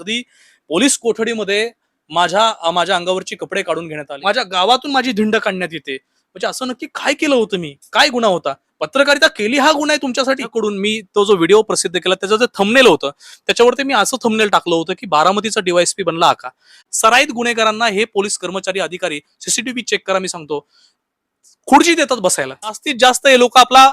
अगदी पोलीस कोठडीमध्ये माझ्या माझ्या अंगावरची कपडे काढून घेण्यात आले. माझ्या गावातून माझी धिंड काढण्यात येते. म्हणजे असं नक्की काय केलं होतं मी? काय गुन्हा होता? पत्रकारिता केली हा गुन्हा आहे तुमच्यासाठी? कडून मी तो जो व्हिडिओ प्रसिद्ध केला त्याचं जे थंबनेल होतं त्याच्यावरती मी असं थंबनेल टाकलं होतं की बारामतीचा डीवायएसपी बनला का सराईत गुन्हेगारांना हे पोलीस कर्मचारी अधिकारी सीसीटीव्ही चेक करा मी सांगतो. खुर्ची देतात बसायला. जास्तीत जास्त हे लोक आपला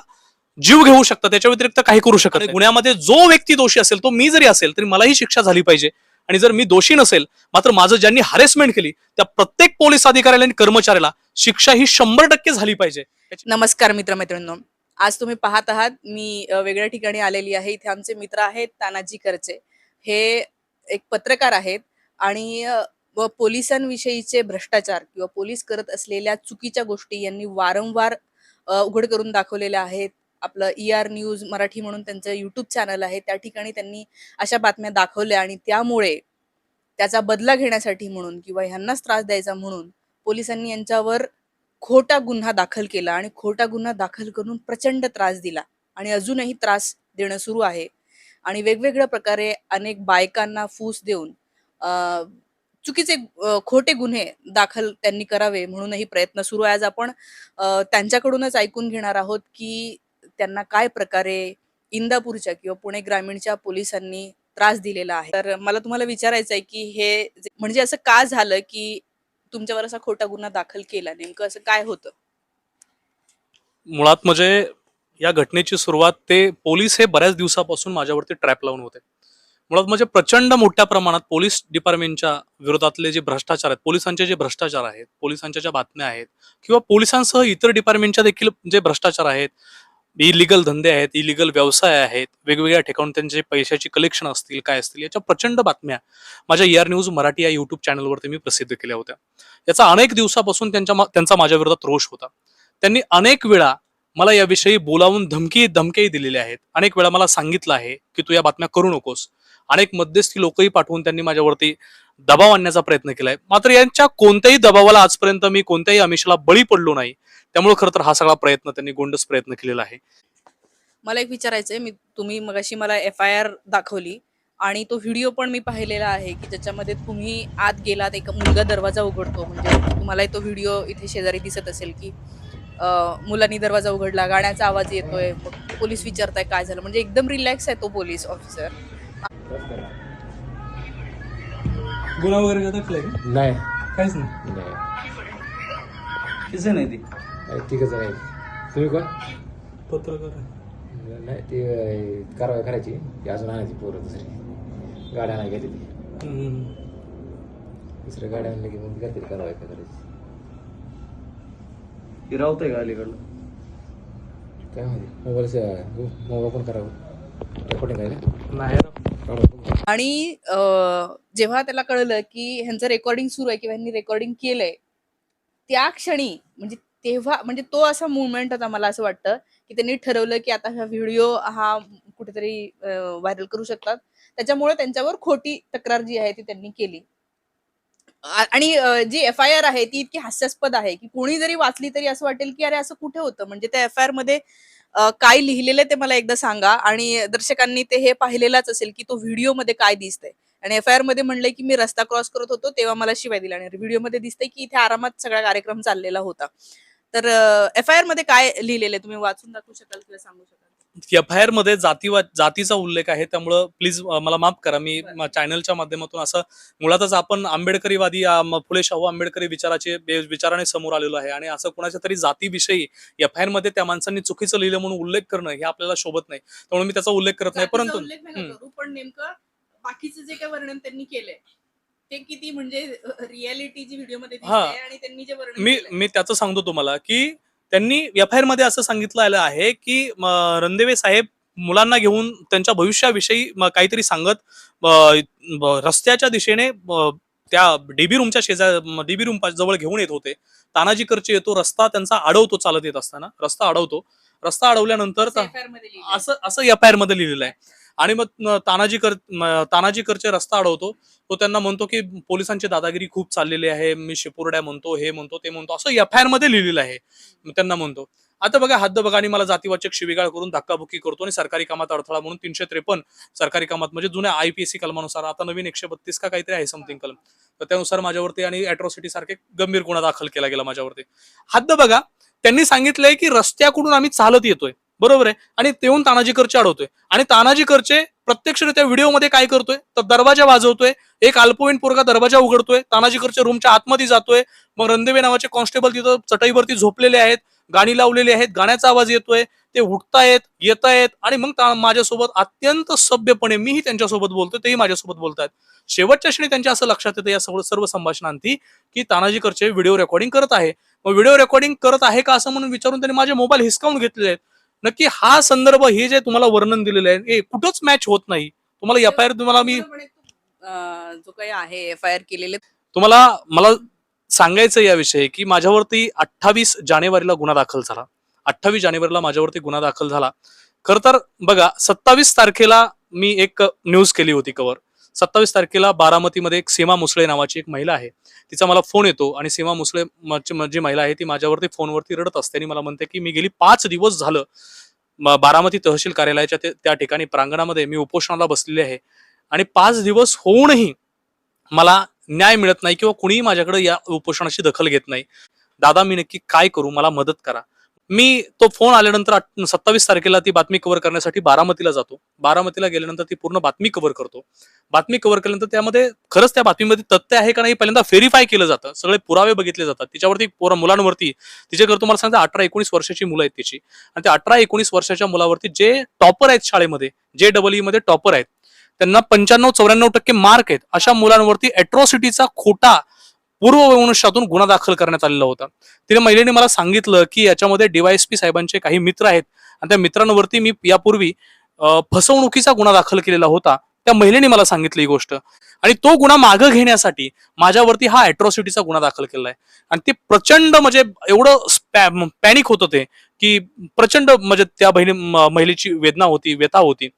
जीव घेऊ शकतात त्याच्या व्यतिरिक्त काही करू शकत नाही. गुन्ह्यामध्ये जो व्यक्ती दोषी असेल तो मी जरी असेल तरी मलाही शिक्षा झाली पाहिजे. आणि जर मी दोषी नसेल मात्र माझं ज्यांनी हॅरेसमेंट केली त्या प्रत्येक पोलीस अधिकाऱ्याला आणि कर्मचाऱ्याला शिक्षा ही शंभर टक्के झाली पाहिजे. नमस्कार मित्रमैत्रिणींनो. आज तुम्ही पाहत आहात मी वेगळ्या ठिकाणी आलेली आहे. इथे आमचे मित्र आहेत तानाजी करचे हे एक पत्रकार आहेत आणि व पोलिसांविषयीचे भ्रष्टाचार किंवा पोलीस करत असलेल्या चुकीच्या गोष्टी यांनी वारंवार उघड करून दाखवलेल्या आहेत. आपलं ई आर न्यूज मराठी म्हणून त्यांचं युट्यूब चॅनल आहे त्या ठिकाणी त्यांनी अशा बातम्या दाखवल्या आणि त्यामुळे त्याचा बदला घेण्यासाठी म्हणून किंवा ह्यांनाच त्रास द्यायचा म्हणून पोलिसांनी यांच्यावर खोटा गुन्हा दाखल केला आणि खोटा गुन्हा दाखल करून प्रचंड त्रास दिला आणि अजूनही त्रास देणं सुरू आहे. आणि वेगवेगळ्या प्रकारे अनेक बायकांना फूस देऊन चुकीचे खोटे गुन्हे दाखल त्यांनी करावे म्हणूनही प्रयत्न सुरू आहे. आज आपण त्यांच्याकडूनच ऐकून घेणार आहोत की त्यांना काय प्रकारे इंदापूरच्या किंवा पुणे ग्रामीणच्या पोलिसांनी त्रास दिलेला आहे? तर मला तुम्हाला विचारायचं आहे की हे म्हणजे असं का झालं की तुमच्यावर असा खोटा गुन्हा दाखल केला? नेमकं असं काय होतं? मुळात म्हणजे या घटनेची सुरुवात ते पोलीस हे बऱ्याच दिवसापासून माझ्यावरती ट्रॅप लावून होते. मुळात म्हणजे प्रचंड मोठ्या प्रमाणात पोलीस डिपार्टमेंटच्या विरोधातले जे भ्रष्टाचार आहेत पोलिसांचे जे भ्रष्टाचार आहेत पोलिसांच्या ज्या बातम्या आहेत किंवा पोलिसांसह इतर डिपार्टमेंटच्या देखील जे भ्रष्टाचार आहेत इलिगल धंदे आहेत इलिगल व्यवसाय आहेत वेगवेगळ्या ठिकाणून त्यांचे पैशाची कलेक्शन असतील काय असतील याच्या प्रचंड बातम्या माझ्या ई आर न्यूज मराठी या युट्यूब चॅनलवरती मी प्रसिद्ध केल्या होत्या. याचा अनेक दिवसापासून त्यांच्या त्यांचा माझ्या विरोधात रोष होता. त्यांनी अनेक वेळा मला याविषयी बोलावून धमकी धमक्याही दिलेल्या आहेत. अनेक वेळा मला सांगितलं आहे की तू या बातम्या करू नकोस. अनेक मध्यस्थी लोकही पाठवून त्यांनी माझ्यावरती दबाव आणण्याचा प्रयत्न केलाय. मात्र यांच्या कोणत्याही दबावाला आजपर्यंत मी कोणत्याही आमिषाला बळी पडलो नाही. त्यामुळे खरं तर हा सगळा प्रयत्न त्यांनी गोंडस प्रयत्न केलेला आहे. मला एक विचारायचंय मी तुम्ही मगाशी मला एफ आय आर दाखवली आणि तो व्हिडिओ पण मी पाहिलेला आहे की ज्याच्यामध्ये तुम्ही आत गेलात एक मुलगा दरवाजा उघडतो म्हणजे तुम्हाला तो व्हिडिओ इथे शेजारी दिसत असेल की मुलांनी दरवाजा उघडला गाण्याचा आवाज येतोय पोलीस विचारताय काय झालं म्हणजे एकदम रिलॅक्स आहे तो पोलीस ऑफिसर गुन्हा वगैरे नाही. काहीच नाही. नाही. ती? नाही, तिघंच आहे तुम्ही कोण? पत्रकार नाही ती कारवाई करायची. ती अजून आणायची पोरं दुसरी. गाड्या नाही घेते ती. दुसऱ्या गाड्या आणल्या की मग करते कारवाई काय करायची. रावतंय का अलीकडलं काय माहिती. मोबाईल मोबाईल पण करावं रेकॉर्डिंग आहे ना नाही काढून आणि अं, जेव्हा त्याला कळलं की ह्यांचं रेकॉर्डिंग सुरू आहे किंवा ह्यांनी रेकॉर्डिंग केलंय त्या क्षणी म्हणजे तेव्हा म्हणजे तो असा मुवमेंट होता मला असं वाटतं की त्यांनी ठरवलं की आता हा व्हिडिओ हा कुठेतरी व्हायरल करू शकतात. त्याच्यामुळे त्यांच्यावर खोटी तक्रार जी आहे ती त्यांनी केली. आणि जी एफ आय आर आहे ती इतकी हास्यास्पद आहे की कोणी जरी वाचली तरी असं वाटेल की अरे असं कुठे होतं? म्हणजे त्या एफ आय आरमध्ये काय लिहिलेलं ते मला एकदा सांगा. आणि दर्शकांनी ते हे पाहिलेलाच असेल की तो व्हिडिओमध्ये काय दिसतंय. आणि एफ आय आरमध्ये म्हणलंय की मी रस्ता क्रॉस करत होतो तेव्हा मला शिवाय दिला आणि व्हिडिओमध्ये दिसतंय की इथे आरामात सगळा कार्यक्रम चाललेला होता. तर एफ आय आरमध्ये काय लिहिलेलं तुम्ही वाचून दाखवू शकाल किंवा सांगू शकाल? एफ आय आरमध्ये जातीवा जातीचा उल्लेख आहे. त्यामुळं प्लीज मला माफ करा. मी. चॅनलच्या माध्यमातून असं मुळातच आपण आंबेडकरीवादी फुले शाहू आंबेडकरी विचाराचे विचाराने समोर आलेलो आहे. आणि असं कोणाच्या तरी जातीविषयी एफ आय आरमध्ये त्या माणसांनी चुकीचं लिहिलं म्हणून उल्लेख करणं हे आपल्याला शोभत नाही. त्यामुळे मी त्याचा उल्लेख करत नाही. परंतु पण नेमकं बाकीचं जे काही वर्णन त्यांनी केलंय ते किती म्हणजे रियालिटी जी व्हिडिओमध्ये हा. दिसते आणि त्यांनी जे वर्णन मी केलंय. मी त्याचं सांगतो तुम्हाला की त्यांनी एफ आय आरमध्ये असं सांगितलं आलं आहे की म, रणदिवे साहेब मुलांना घेऊन त्यांच्या भविष्याविषयी म, काहीतरी सांगत ब- रस्त्याच्या दिशेने त्या डीबी रूमच्या शेजार डीबी रूम जवळ घेऊन येत होते तानाजी करचे येतो रस्ता त्यांचा अडवतो चालत येत असताना रस्ता अडवतो रस्ता अडवल्यानंतर असं ता- FIR मध्ये लिहिलंय. असं असं एफ आय आरमध्ये लिहिलेलं आहे आणि मग तानाजी कर तानाजी करचे रस्ता अडवतो. तो त्यांना म्हणतो की पोलिसांची दादागिरी खूप चाललेली आहे. मी शिपुर्ड्या म्हणतो हे म्हणतो ते म्हणतो. असं एफ आय आरमध्ये लिहिलेलं आहे. त्यांना म्हणतो. आता बघा हद्द बघा आणि मला जातीवाचक शिविगाळ करून धक्काबुक्की करतो आणि सरकारी कामात अडथळा म्हणून तीनशे त्रेपन्न सरकारी कामात म्हणजे जुन्या आयपीएससी कलमानुसार आता नवीन एकशे बत्तीस का काहीतरी आहे समथिंग कलम. तर त्यानुसार माझ्यावरती आणि अॅट्रॉसिटी सारखे गंभीर गुन्हा दाखल केला गेला माझ्यावरती. हद्द बघा त्यांनी सांगितलंय की रस्त्याकडून आम्ही चालत येतोय. बरोबर आहे? आणि तेहून तानाजी करचे अडवतोय. आणि तानाजी करचे प्रत्यक्षरित्या व्हिडिओमध्ये काय करतोय? तर दरवाजा वाजवतोय. एक अल्पवयीन पोरगा दरवाजा उघडतोय. तानाजी करचे रूमच्या आतमध्ये जातोय. मग रणदेवे नावाचे कॉन्स्टेबल तिथं चटईवरती झोपलेले आहेत. गाणी लावलेली आहेत. गाण्याचा आवाज येतोय. ते उठतायत येत आणि मग ता- माझ्यासोबत अत्यंत सभ्यपणे मीही त्यांच्यासोबत बोलतोय तेही माझ्यासोबत बोलतायत. शेवटच्या क्षणी त्यांच्या असं लक्षात येतं या सर्व सर्व संभाषणांती की तानाजी करचे व्हिडिओ रेकॉर्डिंग करत आहे. मग व्हिडिओ रेकॉर्डिंग करत आहे का असं म्हणून विचारून त्यांनी माझे मोबाईल हिसकावून घेतलेले आहेत. नक्की हा संदर्भ हे जे तुम्हाला वर्णन दिलेलं आहे कुठंच मॅच होत नाही. तुम्हाला एफ आय आर तुम्हाला मी जो काही आहे एफ आय आर केलेले तुम्हाला मला सांगायचं याविषयी की माझ्यावरती अठ्ठावीस जानेवारीला गुन्हा दाखल झाला. अठ्ठावीस जानेवारीला माझ्यावरती गुन्हा दाखल झाला. खर तर बघा सत्तावीस तारखेला मी एक न्यूज केली होती कवर सत्तावीस तारखेला बारामतीमध्ये एक सीमा मुसळे नावाची एक महिला आहे. तिचा मला फोन येतो आणि सीमा मुसळे जी महिला आहे ती माझ्यावरती फोनवरती रडत असते आणि मला म्हणते की मी गेली पाच दिवस झालं बारामती तहसील कार्यालयाच्या ते- त्या ठिकाणी प्रांगणामध्ये मी उपोषणाला बसलेले आहे आणि पाच दिवस होऊनही मला न्याय मिळत नाही किंवा कुणीही माझ्याकडे या उपोषणाची दखल घेत नाही. दादा मी नक्की काय करू? मला मदत करा. मी तो फोन आल्यानंतर सत्तावीस तारखेला ती बातमी कव्हर करण्यासाठी बारामतीला जातो. बारामतीला गेल्यानंतर ती पूर्ण बातमी कव्हर करतो. बातमी कव्हर केल्यानंतर त्यामध्ये खरंच त्या बातमीमध्ये तथ्य आहे का नाही पहिल्यांदा व्हेरीफाय केलं जातं. सगळे पुरावे बघितले जातात. तिच्यावरती पोरा मुलांवरती तिच्याकडे तुम्हाला सांगता अठरा एकोणीस वर्षाची मुलं आहेत तिची. आणि त्या अठरा एकोणीस वर्षाच्या मुलावरती जे टॉपर आहेत शाळेमध्ये जे डबलमध्ये टॉपर आहेत त्यांना पंच्याण्णव चौऱ्याण्णव टक्के मार्क आहेत. अशा मुलांवरती अॅट्रॉसिटीचा खोटा पूर्ववंशातून गुन्हा दाखल करण्यात आलेला होता. तिने महिलेने मला सांगितलं की याच्यामध्ये डीवायएसपी साहेबांचे काही मित्र आहेत. आणि त्या मित्रांवरती मी यापूर्वी फसवणुकीचा गुन्हा दाखल केलेला होता. त्या महिलेने मला सांगितली ही गोष्ट. आणि तो गुन्हा मागं घेण्यासाठी माझ्यावरती हा अॅट्रॉसिटीचा गुन्हा दाखल केलाय. आणि ते प्रचंड म्हणजे एवढं पॅनिक होतं ते की प्रचंड म्हणजे त्या बहिणी म- महिलेची वेदना होती व्यथा होती.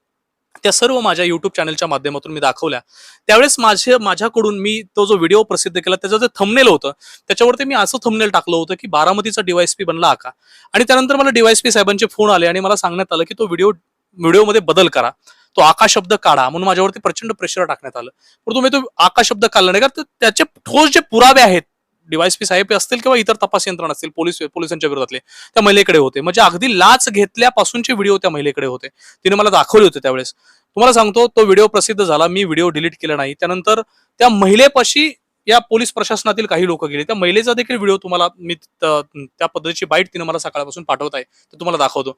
त्या सर्व माझ्या युट्यूब चॅनलच्या माध्यमातून मी दाखवल्या. त्यावेळेस माझे माझ्याकडून मी तो जो व्हिडिओ प्रसिद्ध केला त्याचं जे थंबनेल होतं त्याच्यावरती मी असं थंबनेल टाकलं होतं की बारामतीचा डीवायसपी बनला आका का? आणि त्यानंतर मला डीवायसपी साहेबांचे फोन आले आणि मला सांगण्यात आलं की तो व्हिडिओ व्हिडिओमध्ये बदल करा. तो आका शब्द काढा म्हणून माझ्यावरती प्रचंड प्रेशर टाकण्यात आलं. परंतु मी तो आका शब्द काढला नाही का? त्याचे ठोस जे पुरावे आहेत डीवायसपी साहेब असतील किंवा इतर तपास यंत्रणा असतील पोलीस पोलिसांच्या विरोधातले त्या महिलेकडे होते. म्हणजे अगदी लाच घेतल्यापासूनचे व्हिडिओ त्या महिलेकडे होते. तिने मला दाखवले होते त्यावेळेस. तुम्हाला सांगतो तो व्हिडिओ प्रसिद्ध झाला. मी व्हिडिओ डिलीट केला नाही. त्यानंतर त्या महिलेपाशी या पोलीस प्रशासनातील काही लोक गेले. त्या महिलेचा देखील व्हिडिओ तुम्हाला मी त्या पद्धतीची बाईट तिने मला सकाळपासून पाठवत आहे. तर तुम्हाला दाखवतो.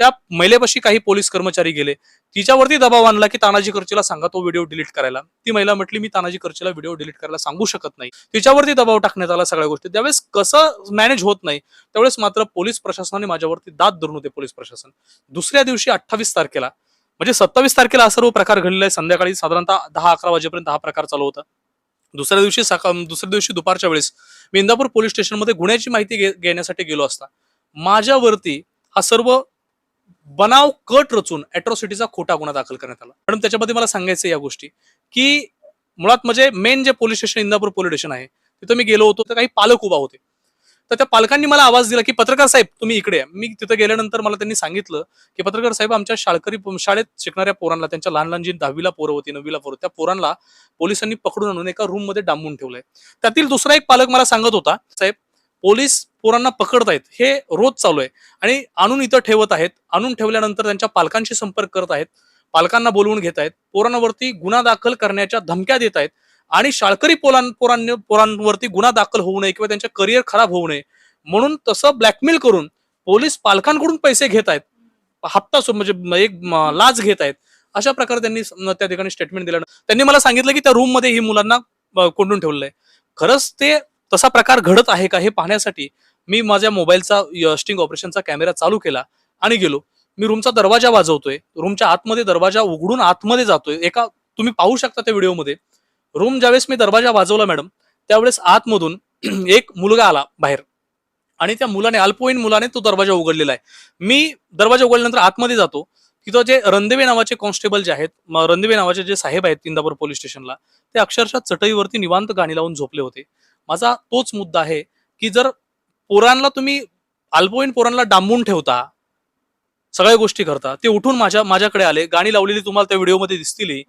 त्या महिलेपाशी काही पोलीस कर्मचारी गेले. तिच्यावरती दबाव आणला की तानाजी करचेला सांगा तो व्हिडिओ डिलीट करायला. ती महिला म्हटली मी तानाजी करचेला व्हिडिओ डिलीट करायला सांगू शकत नाही. तिच्यावरती दबाव टाकण्यात आला सगळ्या गोष्टी. त्यावेळेस कसं मॅनेज होत नाही त्यावेळेस मात्र पोलीस प्रशासनाने माझ्यावरती दाद धरून होते पोलीस प्रशासन. दुसऱ्या दिवशी अठ्ठावीस तारखेला म्हणजे सत्तावीस तारखेला हा सर्व प्रकार घडलेला आहे. संध्याकाळी साधारणतः दहा अकरा वाजेपर्यंत हा प्रकार चालू होता. दुसऱ्या दिवशी सका दुसऱ्या दिवशी दुपारच्या वेळेस मी इंदापूर पोलीस स्टेशनमध्ये गुन्ह्याची माहिती घे- घेण्यासाठी गेलो असता. माझ्यावरती हा सर्व बनाव कट रचून अॅट्रॉसिटीचा खोटा गुन्हा दाखल करण्यात आला. मॅडम त्याच्यामध्ये मला सांगायचं या गोष्टी की मुळात म्हणजे मेन जे police station Indapur police station आहे तिथं मी गेलो होतो तर काही पालक उभा होते. तर त्या पालकांनी मला आवाज दिला की पत्रकार साहेब तुम्ही इकडे मी तिथं गेल्यानंतर मला त्यांनी सांगितलं की पत्रकार साहेब आमच्या शाळकरी शाळेत शिकणाऱ्या पोरांना त्यांच्या लहान लहान जी दहावीला पोरं होती नववीला पोरं त्या पोरांना पोलिसांनी पकडून आणून एका रूममध्ये डांबून ठेवलंय. त्यातील दुसरा एक पालक मला सांगत होता साहेब पोलीस पोरांना पकडतायत हे रोज चालू आहे आणि आणून इथं ठेवत आहेत आणून ठेवल्यानंतर त्यांच्या पालकांशी संपर्क करत आहेत पालकांना बोलवून घेत आहेत पोरांवरती गुन्हा दाखल करण्याच्या धमक्या देत आहेत आणि शाळकरी पोरां पोरांनी पोरांवरती गुन्हा दाखल होऊ नये किंवा त्यांचं करिअर खराब होऊ नये. म्हणून तसं ब्लॅकमेल करून पोलीस पालकांकडून पैसे घेत आहेत. हप्ता म्हणजे एक लाच घेत आहेत. अशा प्रकारे त्यांनी त्या ठिकाणी स्टेटमेंट दिलं. त्यांनी मला सांगितलं की त्या रूममध्ये ही मुलांना कोंडून ठेवलंय. आहे खरंच ते तसा प्रकार घडत आहे का हे पाहण्यासाठी मी माझ्या मोबाईलचा स्टिंग ऑपरेशनचा कॅमेरा चालू केला आणि गेलो. मी रूमचा दरवाजा वाजवतोय. रूमच्या आतमध्ये दरवाजा उघडून आतमध्ये जातोय. एका तुम्ही पाहू शकता त्या व्हिडिओमध्ये रूम ज्यावेळेस मी दरवाजा वाजवला मॅडम त्यावेळेस आतमधून एक मुलगा आला बाहेर. आणि त्या मुलाने अल्पवयीन मुलाने तो दरवाजा उघडलेला आहे. मी दरवाजा उघडल्यानंतर आतमध्ये जातो. तिथं जे रणदेवे नावाचे कॉन्स्टेबल जे आहेत रणदेवे नावाचे जे साहेब आहेत इंदापूर पोलीस स्टेशनला ते अक्षरशः चटईवरती निवांत गाणी लावून झोपले होते. माझा तोच मुद्दा आहे की जर पोरांना तुम्ही अल्पवयीन पोरांना डांबून ठेवता सगळ्या गोष्टी करता ते उठून माझ्या माझ्याकडे आले गाणी लावलेली तुम्हाला त्या व्हिडिओमध्ये दिसतील.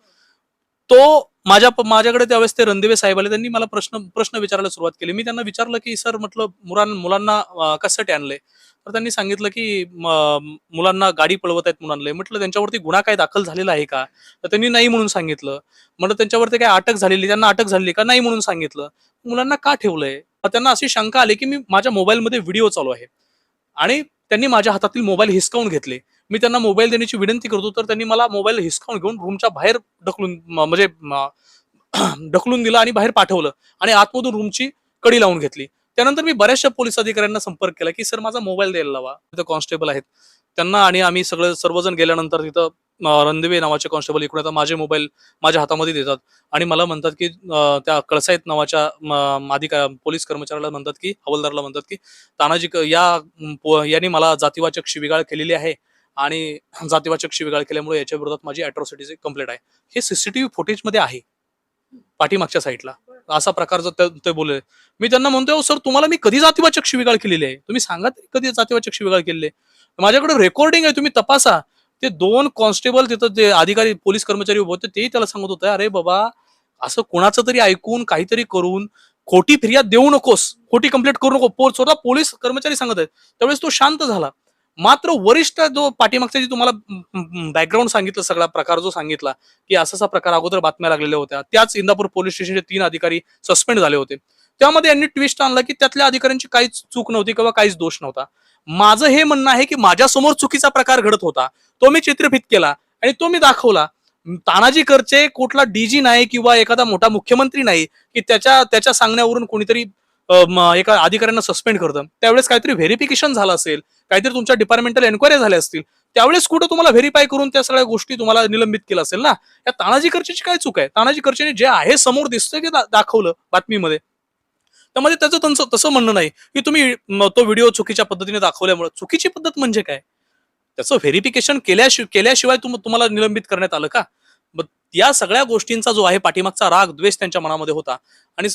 तो माझ्या माझ्याकडे त्यावेळेस ते रणदिवे साहेब आले त्यांनी मला प्रश्न प्रश्न विचारायला सुरुवात केली. मी त्यांना विचारलं की सर म्हटलं मुलां मुलांना कसं कशासाठी आणले तर त्यांनी सांगितलं की मुलांना गाडी पळवत आहेत मुलांना म्हटलं त्यांच्यावरती गुन्हा काय दाखल झालेला आहे का? तर त्यांनी नाही म्हणून सांगितलं. म्हटलं त्यांच्यावरती काय अटक झालेली त्यांना अटक झालेली का? नाही म्हणून सांगितलं. मुलांना का ठेवलंय? त्यांना अशी शंका आली की मी माझ्या मोबाईलमध्ये व्हिडिओ चालू आहे. आणि त्यांनी माझ्या हातातील मोबाईल हिसकावून घेतले. मी त्यांना मोबाईल देण्याची विनंती करतो तर त्यांनी मला मोबाईल हिसकावून घेऊन रूमच्या बाहेर ढकलून म्हणजे ढकलून दिलं आणि बाहेर पाठवलं आणि आतमधून रूमची कडी लावून घेतली. त्यानंतर मी बऱ्याचशा पोलीस अधिकाऱ्यांना संपर्क केला की सर माझा मोबाईल द्यायला लावा. तिथं कॉन्स्टेबल आहेत. त्यांना आणि आम्ही सगळं सर्वजण गेल्यानंतर तिथं रणदिवे नावाचे कॉन्स्टेबल इकडे आता माझे मोबाईल माझ्या हातामध्ये देतात आणि मला म्हणतात की त्या कळसाईत नावाच्या अधिका पोलीस कर्मचाऱ्याला म्हणतात की हवालदारला म्हणतात की तानाजी या म, यांनी मला जातीवाचक शिविगाळ केलेली आहे. आणि जातीवाचक शिविगाळ केल्यामुळे याच्या विरोधात माझी अॅट्रॉसिटीची कंप्लेंट आहे. हे सीसीटीव्ही फुटेजमध्ये आहे. पाठीमागच्या साईडला असा प्रकार जर ते- बोलले. मी त्यांना म्हणतोय सर तुम्हाला मी कधी जातीवाचक शिविगाळ केलेली आहे? तुम्ही सांगा कधी जातीवाचक शिविगाळ केलेली आहे? माझ्याकडे रेकॉर्डिंग आहे तुम्ही तपासा. ते दोन कॉन्स्टेबल तिथं ते अधिकारी पोलीस कर्मचारी उभे होते तेही त्याला सांगत होते अरे बाबा असं कोणाचं तरी ऐकून काहीतरी करून खोटी फिर्याद देऊ नकोस. खोटी कंप्लेंट करू नको. स्वतः पोलीस कर्मचारी सांगत आहेत. त्यावेळेस तो शांत झाला. मात्र वरिष्ठ जो पाठीमागचा जी तुम्हाला बॅकग्राऊंड सांगितलं सगळा प्रकार जो सांगितला की असा असा प्रकार अगोदर बातम्या लागलेल्या होत्या. त्याच इंदापूर पोलीस स्टेशनचे तीन अधिकारी सस्पेंड झाले होते. त्यामध्ये यांनी ट्विस्ट आणला की त्यातल्या अधिकाऱ्यांची काहीच चूक नव्हती किंवा काहीच दोष नव्हता. माझं हे म्हणणं आहे की माझ्यासमोर चुकीचा प्रकार घडत होता. तो मी चित्रफित केला आणि तो मी दाखवला. तानाजी करचे कुठला डीजी नाही किंवा एखादा मोठा मुख्यमंत्री नाही की त्याच्या त्याच्या सांगण्यावरून कोणीतरी एका अधिकाऱ्यांना सस्पेंड करतं. त्यावेळेस काहीतरी व्हेरिफिकेशन झालं असेल. काहीतरी तुमच्या डिपार्टमेंटल एन्क्वायरी झाल्या असतील. त्यावेळेस कुठं तुम्हाला व्हेरीफाय करून त्या सगळ्या गोष्टी तुम्हाला निलंबित केलं असेल ना? या तानाजी करचेची काय चूक आहे? तानाजी करचेने जे आहे समोर दिसतंय ते दाखवलं बातमीमध्ये. त्यामध्ये त्याचं त्यांचं तसं म्हणणं नाही की तुम्ही तो व्हिडिओ चुकीच्या पद्धतीने दाखवल्यामुळे. चुकीची पद्धत म्हणजे काय? त्याचं व्हेरिफिकेशन केल्याशिवाय केल्याशिवाय तुम्हाला निलंबित करण्यात आलं का? या सगळ्या गोष्टींचा जो आहे पाठीमागचा राग द्वेष त्यांच्या मनामध्ये होता. आणि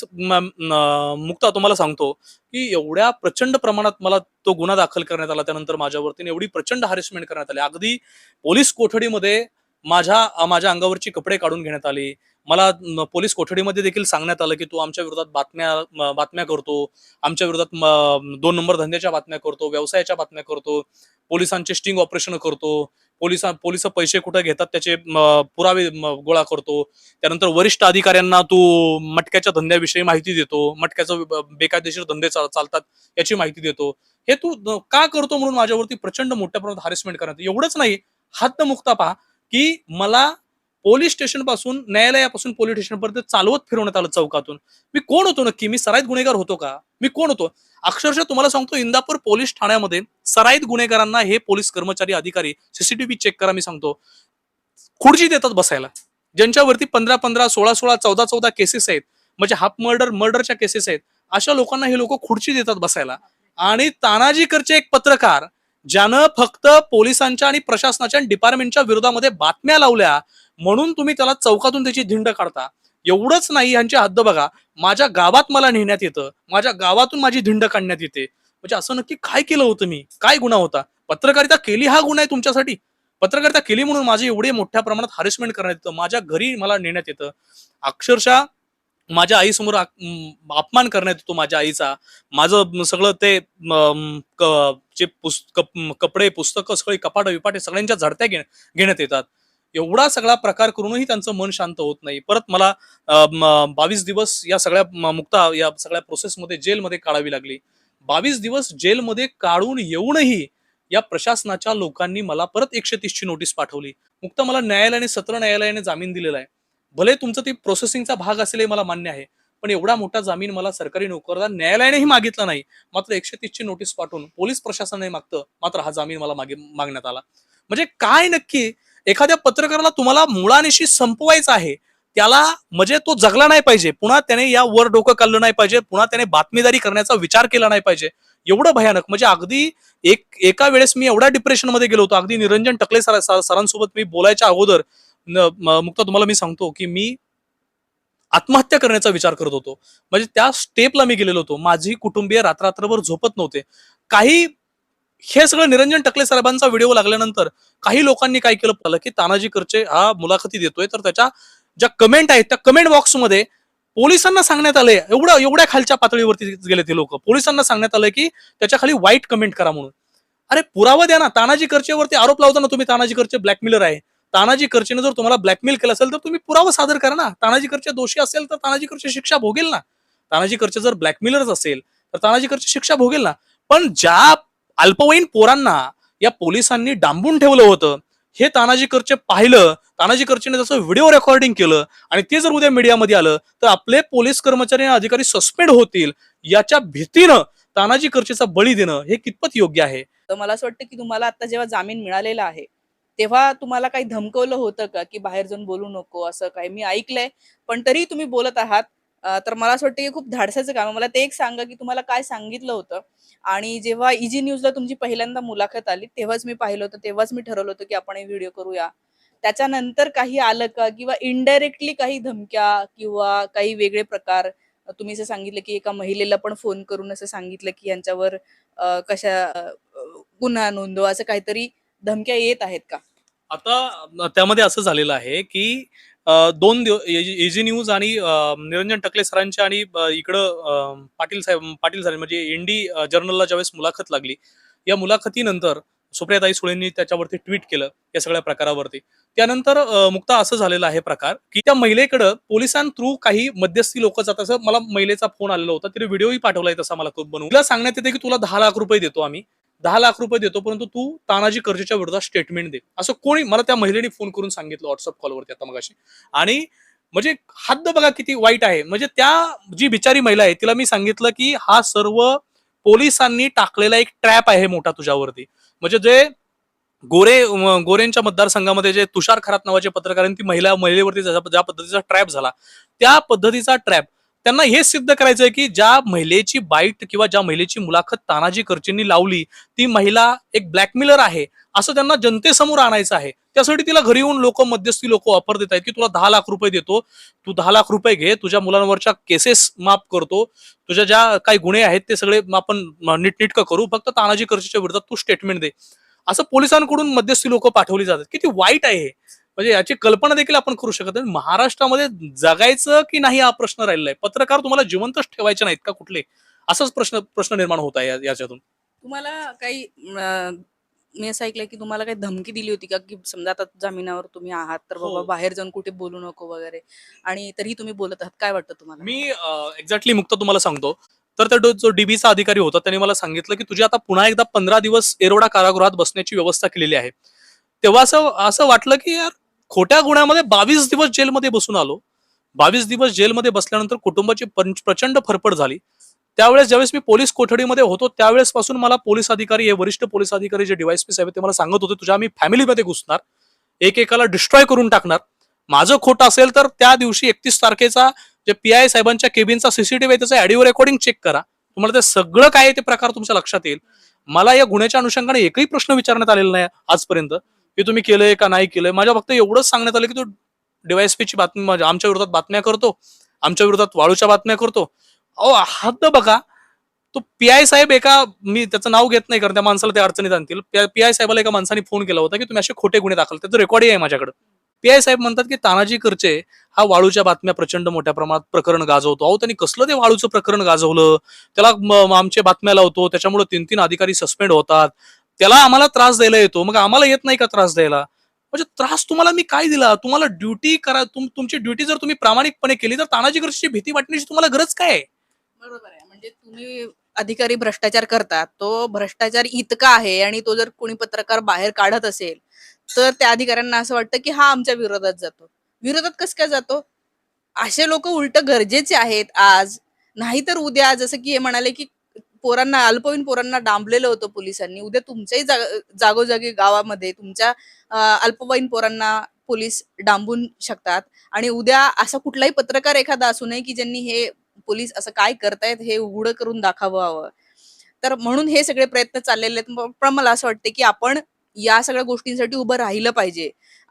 मुक्ता तुम्हाला सांगतो की एवढ्या प्रचंड प्रमाणात मला तो गुन्हा दाखल करण्यात आला त्यानंतर माझ्यावरती एवढी प्रचंड हॅरेसमेंट करण्यात आली. अगदी पोलीस कोठडीमध्ये माझ्या माझ्या अंगावरची कपडे काढून घेण्यात आली. मला पोलीस कोठडीमध्ये देखील सांगण्यात आलं की तू आमच्या विरोधात बातम्या बातम्या करतो. आमच्या विरोधात दोन नंबर धंद्याच्या बातम्या करतो व्यवसायाच्या बातम्या करतो. पोलिसांचे स्टिंग ऑपरेशन करतो. पोलीस पोलीस पैसे कुठे घेतात त्याचे पुरावे गोळा करतो. त्यानंतर वरिष्ठ अधिकाऱ्यांना तू मटक्याच्या धंद्याविषयी माहिती देतो. मटक्याचं बेकायदेशीर धंदे चालतात याची माहिती देतो. हे तू का करतो म्हणून माझ्यावरती प्रचंड मोठ्या प्रमाणात हॅरेसमेंट करण्यात एवढंच नाही हद्दमुक्ता पहा की मला पोलीस स्टेशनपासून न्यायालयापासून पोलीस स्टेशन पर्यंत चालवत फिरवण्यात आलं चौकातून. मी कोण होतो नक्की? मी सराईत गुन्हेगार होतो का? मी कोण होतो? अक्षरशः तुम्हाला सांगतो इंदापूर पोलीस ठाण्यामध्ये सराईत गुन्हेगारांना हे पोलीस कर्मचारी अधिकारी सीसीटीव्ही चेक करा मी सांगतो. खुर्ची देतात बसायला. ज्यांच्यावरती पंधरा पंधरा सोळा सोळा चौदा चौदा केसेस आहेत म्हणजे हाफ मर्डर मर्डरच्या केसेस आहेत अशा लोकांना हे लोक खुर्ची देतात बसायला. आणि तानाजीकरचे एक पत्रकार ज्यानं फक्त पोलिसांच्या आणि प्रशासनाच्या डिपार्टमेंटच्या विरोधामध्ये बातम्या लावल्या म्हणून तुम्ही त्याला चौकातून त्याची धिंड काढता. एवढंच नाही यांची हद्द बघा. माझ्या गावात मला नेण्यात येतं. माझ्या गावातून माझी धिंड काढण्यात येते. म्हणजे असं नक्की काय केलं होतं मी? काय गुन्हा होता? पत्रकारिता केली हा गुन्हा आहे तुमच्यासाठी? पत्रकारिता केली म्हणून माझे एवढे मोठ्या प्रमाणात हॅरेसमेंट करण्यात येतं. माझ्या घरी मला नेण्यात येतं. अक्षरशः माझ्या आईसमोर अपमान करण्यात येतो माझ्या आईचा. माझं सगळं ते जे पुस्त कप- कपडे पुस्तकं सगळी कपाट विपाटे सगळ्यांच्या झडत्या घेण्यात येतात. एवढा सगळा प्रकार करूनही त्यांचं मन शांत होत नाही. परत मला बावीस दिवस या सगळ्या मुक्ता या सगळ्या प्रोसेसमध्ये जेलमध्ये काढावी लागली. बावीस दिवस जेलमध्ये काढून येऊनही या प्रशासनाच्या लोकांनी मला परत एकशे तीसची नोटीस पाठवली. मुक्त मला न्यायालयाने सत्र न्यायालयाने जामीन दिलेला आहे. भले तुमचं ते प्रोसेसिंगचा भाग असेल हे मला मान्य आहे पण एवढा मोठा जामीन मला सरकारी नोकरदार न्यायालयानेही मागितला नाही. मात्र एकशे तीसची नोटीस पाठवून पोलीस प्रशासनाने मागतं मात्र हा जामीन मला मागे मागण्यात आला. म्हणजे काय नक्की एखाद्या पत्रकाराला तुम्हाला मुळानिशी संपवायचं आहे त्याला म्हणजे तो जगला नाही पाहिजे. पुन्हा त्याने या वर डोकं काढलं नाही पाहिजे पुन्हा त्याने बातमीदारी करण्याचा विचार केला नाही पाहिजे. एवढं भयानक. म्हणजे अगदी एक एका वेळेस मी एवढ्या डिप्रेशनमध्ये गेलो होतो. अगदी निरंजन टकले सर सर- सरांसोबत मी बोलायच्या अगोदर न- मुक्ता तुम्हाला मी सांगतो की मी आत्महत्या करण्याचा विचार करत होतो. म्हणजे त्या स्टेपला मी गेलेलो होतो. माझी कुटुंबीय रात्ररात्रभर झोपत नव्हते. काही हे सगळं निरंजन टकले साहेबांचा व्हिडिओ लागल्यानंतर काही लोकांनी काय केलं? पाहिलं की तानाजी करचे हा मुलाखती देतोय. तर त्याच्या ज्या कमेंट आहेत त्या कमेंट बॉक्समध्ये पोलिसांना सांगण्यात आलंय. एवढं एवढ्या खालच्या पातळीवरती गेले ते लोक. पोलिसांना सांगण्यात आलंय की त्याच्याखाली वाईट कमेंट करा म्हणून. अरे पुरावा द्या ना. तानाजी करचेवरती आरोप लावताना तुम्ही. तानाजी करचे ब्लॅकमेलर आहे. तानाजी करचेने जर तुम्हाला ब्लॅकमेल केलं असेल तर तुम्ही पुरावा सादर करा ना. तानाजी करचे दोषी असेल तर तानाजी करचे शिक्षा भोगेल ना. तानाजी करचे जर ब्लॅकमेलरच असेल तर तानाजी करचे शिक्षा भोगेल ना. पण ज्या अल्पवयीन पोरांना या पोलिसांनी डांबून ठेवलं होतं. हे तानाजी करचे पाहिलं. तानाजी करचेने त्याचं व्हिडिओ रेकॉर्डिंग केलं आणि ते जर उद्या मीडियामध्ये आलं तर आपले पोलीस कर्मचारी आणि अधिकारी सस्पेंड होतील. याच्या भीतीनं तानाजी करचेचा बळी देणं हे कितपत योग्य आहे? तर मला असं वाटतं की तुम्हाला आता जेव्हा जामीन मिळालेला आहे तेव्हा तुम्हाला काही धमकवलं होतं का की बाहेर जाऊन बोलू नको असं काही? मी ऐकलंय पण तरी तुम्ही बोलत आहात. तर मला असं वाटतं की खूप धाडसाचं काम आहे. मला ते एक सांगा की तुम्हाला काय सांगितलं होतं? आणि जेव्हा इजी न्यूजला तुमची पहिल्यांदा मुलाखत आली तेव्हाच मी पाहिलं होतं तेव्हाच मी ठरवलं होतं की आपण हे व्हिडिओ करूया. त्याच्यानंतर काही आलं का? किंवा इनडायरेक्टली काही धमक्या किंवा काही वेगळे प्रकार? तुम्ही असं सांगितलं की एका महिलेला पण फोन करून असं सांगितलं की यांच्यावर कशा गुन्हा नोंदवा असं काहीतरी धमक्या येत आहेत का? आता त्यामध्ये असं झालेलं आहे की दोन दिवस एजी न्यूज आणि निरंजन टकले सरांच्या आणि इकडं पाटील साहेब पाटील साहेब म्हणजे एनडी जर्नलला ज्यावेळेस मुलाखत लागली या मुलाखतीनंतर सुप्रियाताई सुळेंनी त्याच्यावरती ट्विट केलं या सगळ्या प्रकारावरती. त्यानंतर मुक्ता असं झालेला आहे प्रकार की त्या महिलेकडं पोलिसां थ्रू काही मध्यस्थी लोक जात असं मला महिलेचा फोन आलेला होता तिने व्हिडिओही पाठवलाय तसा मला खूप बनवून. तिला सांगण्यात येते की तुला दहा लाख रुपये देतो आम्ही दहा लाख रुपये देतो परंतु तू तानाजी कर्जेच्या विरोधात स्टेटमेंट दे. असं कोणी मला त्या महिलेने फोन करून सांगितलं व्हॉट्सअप कॉलवरती आता मगाशी. आणि म्हणजे हद्द बघा किती वाईट आहे. म्हणजे त्या जी बिचारी महिला आहे तिला मी सांगितलं की हा सर्व पोलिसांनी टाकलेला एक ट्रॅप आहे मोठा तुझ्यावरती. म्हणजे जे गोरे गोरेंच्या मतदारसंघामध्ये जे तुषार खरात नावाचे पत्रकार आहेत, ती महिला महिलेवरती ज्या पद्धतीचा ट्रॅप झाला त्या पद्धतीचा ट्रॅप त्यांना हे सिद्ध करायचं आहे की ज्या महिलेची बाईट किंवा ज्या महिलेची मुलाखत तानाजी करचेंनी लावली ती महिला एक ब्लॅकमेलर आहे असं त्यांना जनतेसमोर आणायचं आहे. त्यासाठी तिला घरी येऊन लोक मध्यस्थी लोक ऑफर देत आहेत की तुला दहा लाख रुपये देतो तू दहा लाख रुपये घे तुझ्या मुलांवरच्या केसेस माफ करतो तुझ्या ज्या काही गुन्हे आहेत ते सगळे आपण नीटनीटकं करू फक्त तानाजी करचेच्या विरोधात तू स्टेटमेंट दे. असं पोलिसांकडून मध्यस्थी लोक पाठवली जातात. किती वाईट आहे हे. म्हणजे याची कल्पना देखील आपण करू शकत नाही. महाराष्ट्रामध्ये जगायचं की नाही हा प्रश्न राहिलेला आहे. पत्रकार तुम्हाला जिवंतच ठेवायचे नाहीत का कुठले? असाच प्रश्न प्रश्न निर्माण होत आहे याच्यातून. तुम्हाला काही मी असं ऐकलंय की तुम्हाला काही धमकी दिली होती का? की समजा आता जामिनावर तुम्ही आहात तर बाबा हो. बाहेर जाऊन कुठे बोलू नको वगैरे. आणि तरीही तुम्ही बोलत आहात. काय वाटतं तुम्हाला? मी एक्झॅक्टली मुक्त तुम्हाला सांगतो. तर त्या जो डीबीचा अधिकारी होता त्याने मला सांगितलं की तुझी आता पुन्हा एकदा पंधरा दिवस एरोडा कारागृहात बसण्याची व्यवस्था केलेली आहे. तेव्हा असं असं वाटलं की यार खोट्या गुन्ह्यामध्ये बावीस दिवस जेलमध्ये बसून आलो. बावीस दिवस जेलमध्ये बसल्यानंतर कुटुंबाची प्रचंड फरफड झाली. त्यावेळेस ज्यावेळेस मी पोलीस कोठडीमध्ये होतो त्यावेळेस पासून मला पोलीस अधिकारी हे वरिष्ठ पोलीस अधिकारी जे डीवायसपी साहेब ते मला सांगत होते तुझ्या आम्ही फॅमिलीमध्ये घुसणार. एकेकाला डिस्ट्रॉय करून टाकणार. माझं खोटं असेल तर त्या दिवशी एकतीस तारखेचा जे पी आय साहेबांच्या केबिनचा सीसीटीव्ही त्याचा ऑडिओ रेकॉर्डिंग चेक करा. तुम्हाला ते सगळं काय ते प्रकार तुमच्या लक्षात येईल. मला या गुन्ह्याच्या अनुषंगाने एकही प्रश्न विचारण्यात आलेला नाही आजपर्यंत. की तुम्ही केलंय का नाही केलंय? माझ्या फक्त एवढंच सांगण्यात आलं की तू डीवायएसपीची बातमी म्हणजे आमच्या विरोधात बातम्या करतो. आमच्या विरोधात वाळूच्या बातम्या करतो. अहो हद्द बघा तो पी आय साहेब एका मी त्याचं नाव घेत नाही कारण त्या माणसाला ते अडचणीत आणतील. पी आय साहेबाला एका माणसाने फोन केला होता की तुम्ही असे खोटे गुन्हे दाखल त्याचं रेकॉर्डिंग आहे माझ्याकडे. पी आय साहेब म्हणतात की तानाजी करचे हा वाळूच्या बातम्या प्रचंड मोठ्या प्रमाणात प्रकरण गाजवतो. अहो त्यांनी कसलं ते वाळूचं प्रकरण गाजवलं? त्याला आमच्या आमचे बातम्या लावतो. त्याच्यामुळे तीन तीन अधिकारी सस्पेंड होतात. त्याला आम्हाला त्रास द्यायला येतो. मग आम्हाला येत नाही का त्रास द्यायला? म्हणजे त्रास तुम्हाला मी काय दिला? तुम्हाला ड्युटी करा तुम तुमची ड्युटी जर तुम्ही प्रामाणिकपणे केली तर तानाजी करची भीती वाटण्याची तुम्हाला गरज काय आहे? बरोबर आहे. म्हणजे तुम्ही अधिकारी भ्रष्टाचार करतात तो भ्रष्टाचार इतका आहे आणि तो जर कोणी पत्रकार बाहेर काढत असेल तर त्या अधिकाऱ्यांना असं वाटतं की हा आमच्या विरोधात जातो. विरोधात कसं काय जातो? असे लोक उलट गरजेचे आहेत आज. नाहीतर उद्या जसं की हे म्हणाले की पोरांना अल्पवयीन पोरांना डांबलेलं होतं पोलिसांनी. उद्या तुमच्याही जाग- जागोजागी गावामध्ये तुमच्या अल्पवयीन पोरांना पोलीस डांबून शकतात. आणि उद्या असा कुठलाही पत्रकार एखादा असू नये की ज्यांनी हे पोलीस असं काय करतायत हे उघड करून दाखवावं. तर म्हणून हे सगळे प्रयत्न चाललेले आहेत. पण मला असं वाटतं की आपण या सगळ्या गोष्टींसाठी उभं राहिलं पाहिजे.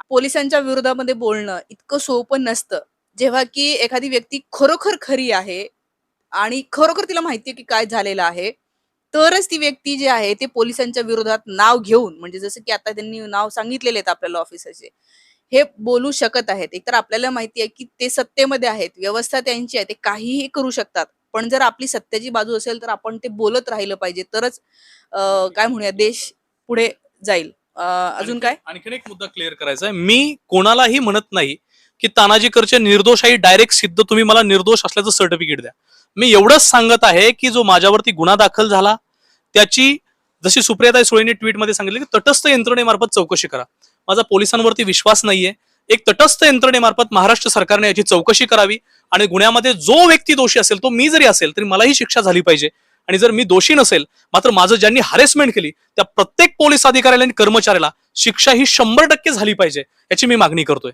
पोलिसांच्या विरोधामध्ये बोलणं इतकं सोपं नसतं. जेव्हा की एखादी व्यक्ती खरोखर खरी आहे आणि खरोखर तिला माहितीये की काय झालेलं आहे. तरच ती व्यक्ती जी आहे ते पोलिसांच्या विरोधात नाव घेऊन म्हणजे जसं की आता त्यांनी नाव सांगितलेले आहेत आपल्याला ऑफिसरचे हे बोलू शकत आहेत. एकतर आपल्याला माहिती आहे की ते सत्तेमध्ये आहेत व्यवस्था त्यांची आहे ते काहीही करू शकतात. पण जर आपली सत्याची बाजू असेल तर आपण ते बोलत राहिलं पाहिजे. तरच काय म्हणूया देश पुढे जाईल. अजून काय? आणखीन एक मुद्दा क्लिअर करायचा आहे. मी कोणालाही म्हणत नाही की तानाजी करचे निर्दोष आहे डायरेक्ट सिद्ध तुम्ही मला निर्दोष असल्याचं सर्टिफिकेट द्या. मी एवढंच सांगत आहे की जो माझ्यावरती गुन्हा दाखल झाला त्याची जशी सुप्रियाताई सुळेंनी ट्विटमध्ये सांगितलं की तटस्थ यंत्रणेमार्फत चौकशी करा. माझा पोलिसांवरती विश्वास नाहीये. एक तटस्थ यंत्रणेमार्फत महाराष्ट्र सरकारने याची चौकशी करावी आणि गुन्ह्यामध्ये जो व्यक्ती दोषी असेल तो मी जरी असेल तरी मलाही शिक्षा झाली पाहिजे. आणि जर मी दोषी नसेल मात्र माझं ज्यांनी हॅरेसमेंट केली त्या प्रत्येक पोलीस अधिकाऱ्याला आणि कर्मचाऱ्याला शिक्षा ही शंभर टक्के झाली पाहिजे याची मी मागणी करतोय.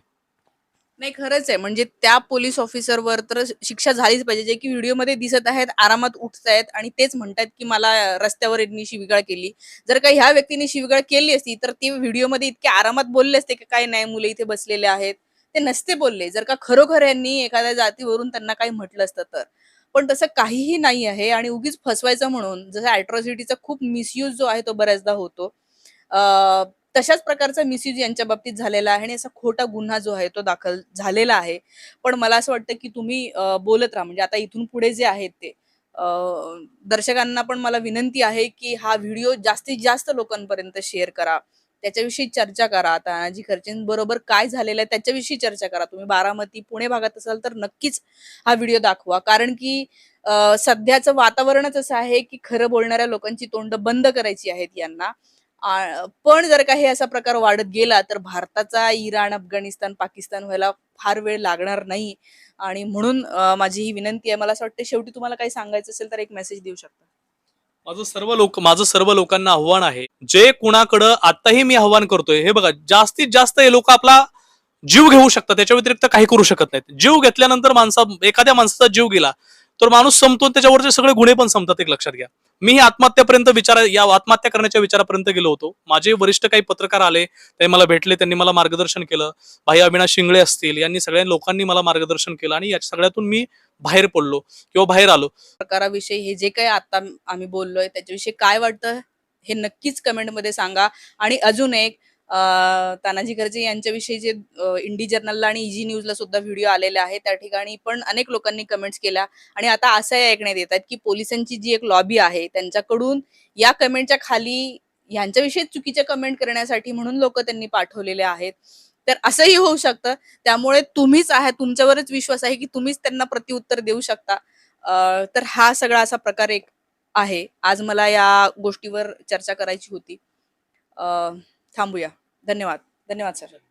नाही खरंच आहे. म्हणजे त्या पोलीस ऑफिसरवर तर शिक्षा झालीच पाहिजे. जे की व्हिडिओमध्ये दिसत आहेत आरामात उठत आहेत आणि तेच म्हणतात की मला रस्त्यावर यांनी शिविगाळ केली. जर का ह्या व्यक्तीने शिविगाळ केली असती तर ते व्हिडिओमध्ये इतके आरामात बोलले असते की काय नाही मुलं इथे बसलेले आहेत. ते नसते बोलले. जर का खरोखर यांनी एखाद्या जातीवरून त्यांना काही म्हटलं असतं तर. पण तसं काहीही नाही आहे आणि उगीच फसवायचं म्हणून जसं अॅट्रॉसिटीचा खूप मिसयूज जो आहे तो बऱ्याचदा होतो. अं, तशाच प्रकारचा मिसयूज यांच्या बाबतीत झालेला आहे आणि असा खोटा गुन्हा जो आहे तो दाखल झालेला आहे. पण मला असं वाटतं की तुम्ही बोलत राहा. म्हणजे आता इथून पुढे जे आहेत ते दर्शकांना पण मला विनंती आहे की हा व्हिडिओ जास्तीत जास्त लोकांपर्यंत शेअर करा. त्याच्याविषयी चर्चा करा. तानाजी खर्चेंबरोबर काय झालेलं आहे त्याच्याविषयी चर्चा करा. तुम्ही बारामती पुणे भागात असाल तर नक्कीच हा व्हिडिओ दाखवा. कारण की सध्याचं वातावरणच असं आहे की खरं बोलणाऱ्या लोकांची तोंड बंद करायची आहेत यांना. पण जर काही असा प्रकार वाढत गेला तर भारताचा इराण अफगाणिस्तान पाकिस्तान व्हायला फार वेळ लागणार नाही. आणि म्हणून माझी ही विनंती आहे मला असं वाटतं शेवटी तुम्हाला काही सांगायचं असेल तर एक मेसेज देऊ शकता. माझं सर्व लोक माझं सर्व लोकांना आव्हान आहे जे कुणाकडं आताही मी आव्हान करतोय हे बघा जास्तीत जास्त हे लोक आपला जीव घेऊ शकतात त्याच्या व्यतिरिक्त काही करू शकत नाहीत. जीव घेतल्यानंतर माणसा एखाद्या माणसाचा जीव गेला तर माणूस संपतो त्याच्यावरचे सगळे गुन्हे पण संपतात एक लक्षात घ्या. मी ही आत्महत्यापर्यंत विचार या आत्महत्या करण्याच्या विचारापर्यंत गेलो होतो. माझे वरिष्ठ काही पत्रकार आले ते मला भेटले त्यांनी मला मार्गदर्शन केलं. भाई अविनाश शिंगळे असतील यांनी सगळ्या लोकांनी मला मार्गदर्शन केलं आणि या सगळ्यातून मी बाहेर पडलो किंवा बाहेर आलो. प्रकाराविषयी हे जे काही आता आम्ही बोललोय त्याच्याविषयी काय वाटतं हे नक्कीच कमेंटमध्ये सांगा. आणि अजून एक तानाजी खर्चे यांच्याविषयी जे इंडी जर्नलला आणि इजी न्यूजला सुद्धा व्हिडिओ आलेले आहे त्या ठिकाणी पण अनेक लोकांनी कमेंट्स केल्या. आणि आता असंही ऐकण्यात येत आहेत की पोलिसांची जी एक लॉबी आहे त्यांच्याकडून या कमेंटच्या खाली यांच्याविषयी चुकीच्या कमेंट करण्यासाठी म्हणून लोक त्यांनी पाठवलेले आहेत. तर असंही होऊ शकतं. त्यामुळे तुम्हीच आहे तुमच्यावरच विश्वास आहे की तुम्हीच त्यांना प्रतिउत्तर देऊ शकता. तर हा सगळा असा प्रकार एक आहे. आज मला या गोष्टीवर चर्चा करायची होती. अं, थांबूया. धन्यवाद. धन्यवाद सर.